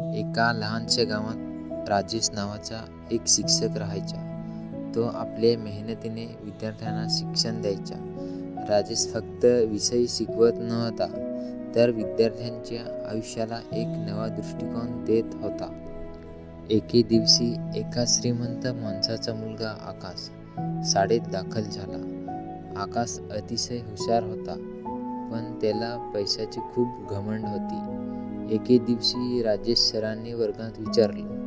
एका लहानशा गावात राजेश नावाचा एक शिक्षक राहायचा. तो आपल्या मेहनतीने विद्यार्थ्यांना शिक्षण द्यायचा. राजेश फक्त विषय शिकवत नव्हता तर विद्यार्थ्यांच्या आयुष्याला एक नवा दृष्टिकोन देत होता. एके दिवशी एका श्रीमंत माणसाचा मुलगा आकाश शाळेत दाखल झाला. आकाश अतिशय हुशार होता. पण त्याला पैशाची खूप घमंड होती. एके दिवशी राजेश सरांनी वर्गात विचारलं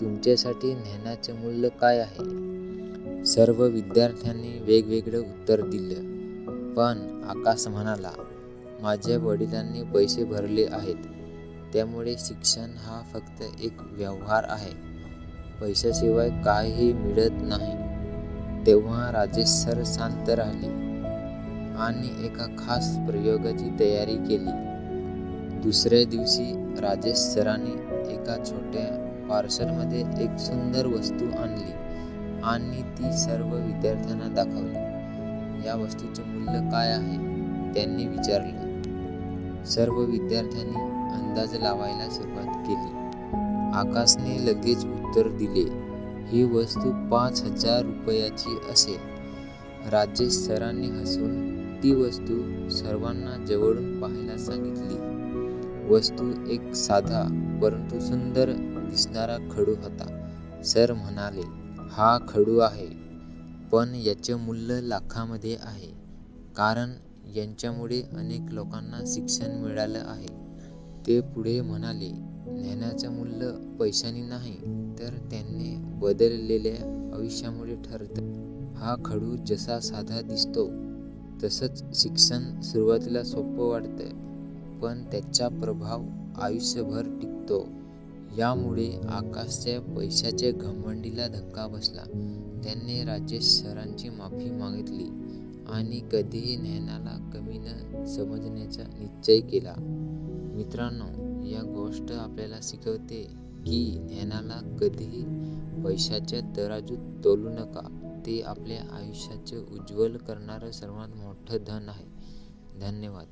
तुमच्यासाठी ज्ञानाचे मूल्य काय आहे? सर्व विद्यार्थ्यांनी वेगवेगळं उत्तर दिलं. पण आकाश म्हणाला माझ्या वडिलांनी पैसे भरले आहेत. त्यामुळे शिक्षण हा फक्त एक व्यवहार आहे. पैशाशिवाय काहीही मिळत नाही. तेव्हा राजेश सर शांत राहिले. आणि एका खास प्रयोगाची तयारी केली. दुसऱ्या दिवशी राजेश सरांनी एका छोट्या पार्सलमध्ये एक सुंदर वस्तू आणली आणि ती सर्व विद्यार्थ्यांना दाखवली. या वस्तूचे मूल्य काय आहे? त्यांनी विचारलं. सर्व विद्यार्थ्यांनी अंदाज लावायला सुरुवात केली. आकाशने लगेच उत्तर दिले ही वस्तू पाच हजार रुपयाची असेल. राजेश सरांनी हसून ती वस्तू सर्वांना जवळून पाहायला सांगितली. वस्तू एक साधा परंतु सुंदर दिसणारा खडू होता. सर म्हणाले हा खडू आहे पण याचे मूल्य लाखामध्ये आहे. कारण यांच्यामुळे अनेक लोकांना शिक्षण मिळालं आहे. ते पुढे म्हणाले ज्ञानाचं मूल्य पैशाने नाही तर त्यांनी बदललेल्या आयुष्यामुळे ठरतं. हा खडू जसा साधा दिसतो तसंच शिक्षण सुरुवातीला सोपं वाटतं पण त्याचा प्रभाव आयुष्यभर टिकतो. यामुळे आकाशच्या पैशाच्या घमंडीला धक्का बसला. त्यांनी राजेश सरांची माफी मागितली आणि कधीही ज्ञानाला कमी न समजण्याचा निश्चय केला. मित्रांनो या गोष्ट आपल्याला शिकवते की ज्ञानाला कधीही पैशाच्या तराजूत तोलू नका. ते आपल्या आयुष्याचे उज्ज्वल करणारं सर्वात मोठं धन आहे. धन्यवाद.